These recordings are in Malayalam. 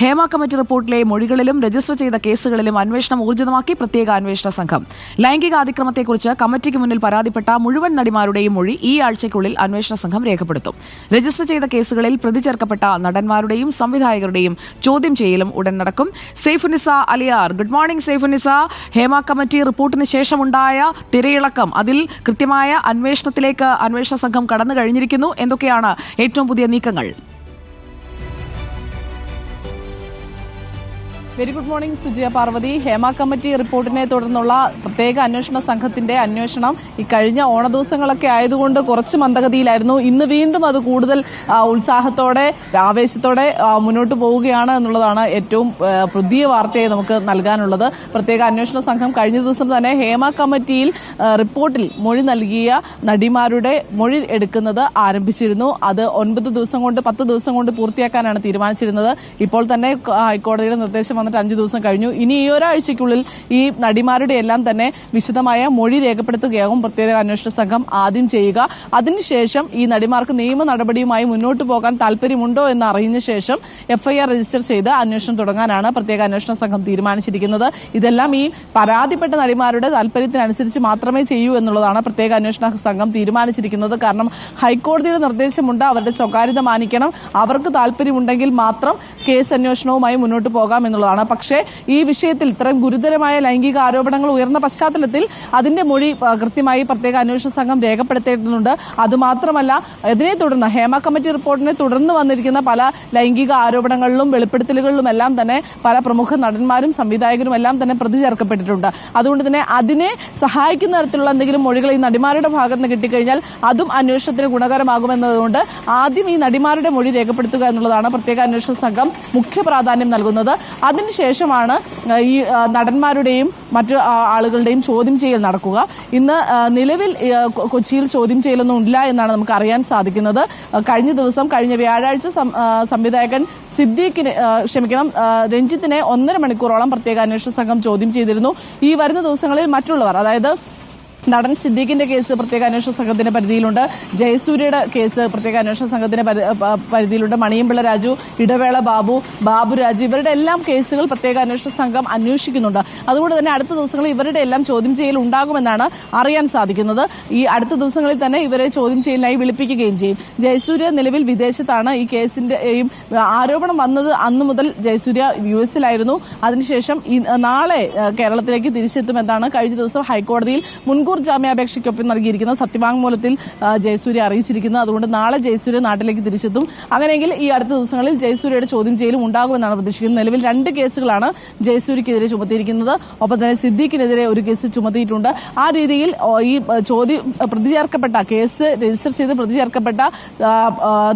ഹേമ കമ്മിറ്റി റിപ്പോർട്ടിലെ മൊഴികളിലും രജിസ്റ്റർ ചെയ്ത കേസുകളിലും അന്വേഷണം ഊർജിതമാക്കി പ്രത്യേക അന്വേഷണ സംഘം. ലൈംഗിക അതിക്രമത്തെക്കുറിച്ച് കമ്മിറ്റിക്ക് മുന്നിൽ പരാതിപ്പെട്ട മുഴുവൻ നടിമാരുടെയും മൊഴി ഈ ആഴ്ചയ്ക്കുള്ളിൽ അന്വേഷണ സംഘം രേഖപ്പെടുത്തും. രജിസ്റ്റർ ചെയ്ത കേസുകളിൽ പ്രതി ചേർക്കപ്പെട്ട നടന്മാരുടെയും സംവിധായകരുടെയും ചോദ്യം ചെയ്യലും ഉടൻ നടക്കും. Saifunisa Aliyar good morning Saifunisa Hema committee റിപ്പോർട്ടിന് ശേഷമുണ്ടായ തിരയിളക്കം അതിൽ കൃത്യമായ അന്വേഷണത്തിലേക്ക് അന്വേഷണ സംഘം കടന്നു കഴിഞ്ഞിരിക്കുന്നു. എന്തൊക്കെയാണ് ഏറ്റവും പുതിയ നീക്കങ്ങൾ? Very good morning Sujiya Parvathy. Hema committee റിപ്പോർട്ടിനെ തുടർന്നുള്ള പ്രത്യേക അന്വേഷണ സംഘത്തിന്റെ അന്വേഷണം ഈ കഴിഞ്ഞ ഓണ ദിവസങ്ങളൊക്കെ ആയതുകൊണ്ട് കുറച്ച് മന്ദഗതിയിലായിരുന്നു. ഇന്ന് വീണ്ടും അത് കൂടുതൽ ഉത്സാഹത്തോടെ ആവേശത്തോടെ മുന്നോട്ട് പോവുകയാണ് എന്നുള്ളതാണ് ഏറ്റവും പുതിയ വാർത്തയായി നമുക്ക് നൽകാനുള്ളത്. പ്രത്യേക അന്വേഷണ സംഘം കഴിഞ്ഞ ദിവസം തന്നെ ഹേമ കമ്മിറ്റിയിൽ റിപ്പോർട്ടിൽ മൊഴി നൽകിയ നടിമാരുടെ മൊഴി എടുക്കുന്നത് ആരംഭിച്ചിരുന്നു. അത് ഒൻപത് ദിവസം കൊണ്ട് പത്ത് ദിവസം കൊണ്ട് പൂർത്തിയാക്കാനാണ് തീരുമാനിച്ചിരുന്നത്. ഇപ്പോൾ തന്നെ ഹൈക്കോടതിയുടെ നിർദ്ദേശം വന്നിട്ട് അഞ്ച് ദിവസം കഴിഞ്ഞു. ഇനി ഈ ഒരാഴ്ചയ്ക്കുള്ളിൽ ഈ നടിമാരുടെ എല്ലാം തന്നെ വിശദമായ മൊഴി രേഖപ്പെടുത്തുകയാകും. പ്രത്യേക അന്വേഷണ സംഘം ആദ്യം ചെയ്യുക. അതിനുശേഷം ഈ നടിമാർക്ക് നിയമ നടപടിയുമായി മുന്നോട്ട് പോകാൻ താല്പര്യമുണ്ടോ എന്ന് അറിഞ്ഞ ശേഷം എഫ്ഐആർ രജിസ്റ്റർ ചെയ്ത് അന്വേഷണം തുടങ്ങാനാണ് പ്രത്യേക അന്വേഷണ സംഘം തീരുമാനിച്ചിരിക്കുന്നത്. ഇതെല്ലാം ഈ പരാതിപ്പെട്ട നടിമാരുടെ താല്പര്യത്തിനനുസരിച്ച് മാത്രമേ ചെയ്യൂ എന്നുള്ളതാണ് പ്രത്യേക അന്വേഷണ സംഘം തീരുമാനിച്ചിരിക്കുന്നത്. കാരണം ഹൈക്കോടതിയുടെ നിർദ്ദേശമുണ്ട് അവരുടെ സ്വകാര്യത മാനിക്കണം. അവർക്ക് താല്പര്യമുണ്ടെങ്കിൽ മാത്രം കേസ് അന്വേഷണവുമായി മുന്നോട്ട് പോകാം എന്നുള്ളതാണ്. പക്ഷേ ഈ വിഷയത്തിൽ ഇത്രയും ഗുരുതരമായ ലൈംഗിക ആരോപണങ്ങൾ ഉയർന്ന പശ്ചാത്തലത്തിൽ അതിന്റെ മൊഴി കൃത്യമായി പ്രത്യേക അന്വേഷണ സംഘം രേഖപ്പെടുത്തിയിട്ടുണ്ട്. അതുമാത്രമല്ല ഇതിനെ തുടർന്ന് ഹേമ കമ്മിറ്റി റിപ്പോർട്ടിനെ തുടർന്ന് വന്നിരിക്കുന്ന പല ലൈംഗിക ആരോപണങ്ങളിലും വെളിപ്പെടുത്തലുകളിലും എല്ലാം തന്നെ പല പ്രമുഖ നടന്മാരും സംവിധായകരും എല്ലാം തന്നെ പ്രതി ചേർക്കപ്പെട്ടിട്ടുണ്ട്. അതുകൊണ്ട് തന്നെ അതിനെ സഹായിക്കുന്ന തരത്തിലുള്ള എന്തെങ്കിലും മൊഴികൾ ഈ നടിമാരുടെ ഭാഗത്ത് നിന്ന് കിട്ടിക്കഴിഞ്ഞാൽ അതും അന്വേഷണത്തിന് ഗുണകരമാകുമെന്നതുകൊണ്ട് ആദ്യം ഈ നടിമാരുടെ മൊഴി രേഖപ്പെടുത്തുക എന്നുള്ളതാണ് പ്രത്യേക അന്വേഷണ സംഘം മുഖ്യ പ്രാധാന്യം നൽകുന്നത്. അതിനുശേഷമാണ് ഈ നടന്മാരുടെയും മറ്റു ആളുകളുടെയും ചോദ്യം ചെയ്യൽ നടക്കുക. ഇന്ന് നിലവിൽ കൊച്ചിയിൽ ചോദ്യം ചെയ്യലൊന്നും ഇല്ല എന്നാണ് നമുക്ക് അറിയാൻ സാധിക്കുന്നത്. കഴിഞ്ഞ ദിവസം കഴിഞ്ഞ വ്യാഴാഴ്ച സംവിധായകൻ സിദ്ദീഖിനെ ക്ഷമിക്കണം രഞ്ജിത്തിനെ ഒന്നര മണിക്കൂറോളം പ്രത്യേക അന്വേഷണ സംഘം ചോദ്യം ചെയ്തിരുന്നു. ഈ വരുന്ന ദിവസങ്ങളിൽ മറ്റുള്ളവർ അതായത് നടൻ സിദ്ദീഖിന്റെ കേസ് പ്രത്യേക അന്വേഷണ സംഘത്തിന്റെ പരിധിയിലുണ്ട്. ജയസൂര്യയുടെ കേസ് പ്രത്യേക അന്വേഷണ സംഘത്തിന്റെ പരിധിയിലുണ്ട്. മണിയമ്പിള്ള രാജു ഇടവേള ബാബു ബാബു രാജു ഇവരുടെ എല്ലാം കേസുകൾ പ്രത്യേക അന്വേഷണ സംഘം അന്വേഷിക്കുന്നുണ്ട്. അതുകൊണ്ട് തന്നെ അടുത്ത ദിവസങ്ങളിൽ ഇവരുടെ എല്ലാം ചോദ്യം ചെയ്യൽ ഉണ്ടാകുമെന്നാണ് അറിയാൻ സാധിക്കുന്നത്. ഈ അടുത്ത ദിവസങ്ങളിൽ തന്നെ ഇവരെ ചോദ്യം ചെയ്യലിനായി വിളിപ്പിക്കുകയും ചെയ്യും. ജയസൂര്യ നിലവിൽ വിദേശത്താണ്. ഈ കേസിന്റെയും ആരോപണം വന്നത് അന്നു മുതൽ ജയസൂര്യ യു എസിലായിരുന്നു. അതിനുശേഷം നാളെ കേരളത്തിലേക്ക് തിരിച്ചെത്തുമെന്നാണ് കഴിഞ്ഞ ദിവസം ഹൈക്കോടതിയിൽ മുൻകൂർ ജാമ്യാപേക്ഷയ്ക്കൊപ്പം നൽകിയിരിക്കുന്ന സത്യവാങ്മൂലത്തിൽ ജയസൂര്യ അറിയിച്ചിരിക്കുന്നത് അതുകൊണ്ട് നാളെ ജയസൂര്യ നാട്ടിലേക്ക് തിരിച്ചെത്തും. അങ്ങനെയെങ്കിൽ ഈ അടുത്ത ദിവസങ്ങളിൽ ജയസൂര്യയുടെ ചോദ്യം ചെയ്യലും ഉണ്ടാകുമെന്നാണ് പ്രതീക്ഷിക്കുന്നത്. നിലവിൽ രണ്ട് കേസുകളാണ് ജയസൂര്യക്കെതിരെ ചുമത്തിയിരിക്കുന്നത്. ഒപ്പം തന്നെ സിദ്ദീഖിനെതിരെ ഒരു കേസ് ചുമത്തിയിട്ടുണ്ട്. ആ രീതിയിൽ ഈ ചോദ്യം പ്രതി ചേർക്കപ്പെട്ട കേസ് രജിസ്റ്റർ ചെയ്ത് പ്രതി ചേർക്കപ്പെട്ട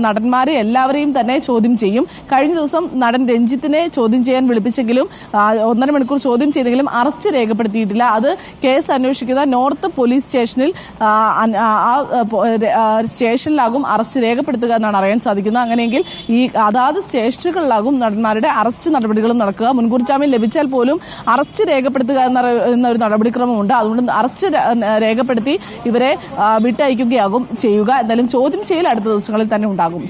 നടന്മാരെ എല്ലാവരെയും തന്നെ ചോദ്യം ചെയ്യും. കഴിഞ്ഞ ദിവസം നടൻ രഞ്ജിത്തിനെ ചോദ്യം ചെയ്യാൻ വിളിപ്പിച്ചെങ്കിലും ഒന്നര മണിക്കൂർ ചോദ്യം ചെയ്തെങ്കിലും അറസ്റ്റ് രേഖപ്പെടുത്തിയിട്ടില്ല. അത് കേസ് അന്വേഷിക്കുന്ന നോർത്ത് പോലീസ് സ്റ്റേഷനിൽ ആ, സ്റ്റേഷനിലാകും അറസ്റ്റ് രേഖപ്പെടുത്തുക എന്നാണ് അറിയാൻ സാധിക്കുന്നത്. അങ്ങനെയെങ്കിൽ ഈ അതാത് സ്റ്റേഷനുകളിലാകും നടന്മാരുടെ അറസ്റ്റ് നടപടികളും നടക്കുക. മുൻകൂർ ജാമ്യം ലഭിച്ചാൽ പോലും അറസ്റ്റ് രേഖപ്പെടുത്തുക എന്ന ഒരു നടപടിക്രമമുണ്ട്. അതുകൊണ്ട് അറസ്റ്റ് രേഖപ്പെടുത്തി ഇവരെ വിട്ടയക്കുകയാകും ചെയ്യുക. എന്തായാലും ചോദ്യം ചെയ്യൽ അടുത്ത ദിവസങ്ങളിൽ തന്നെ ഉണ്ടാകും.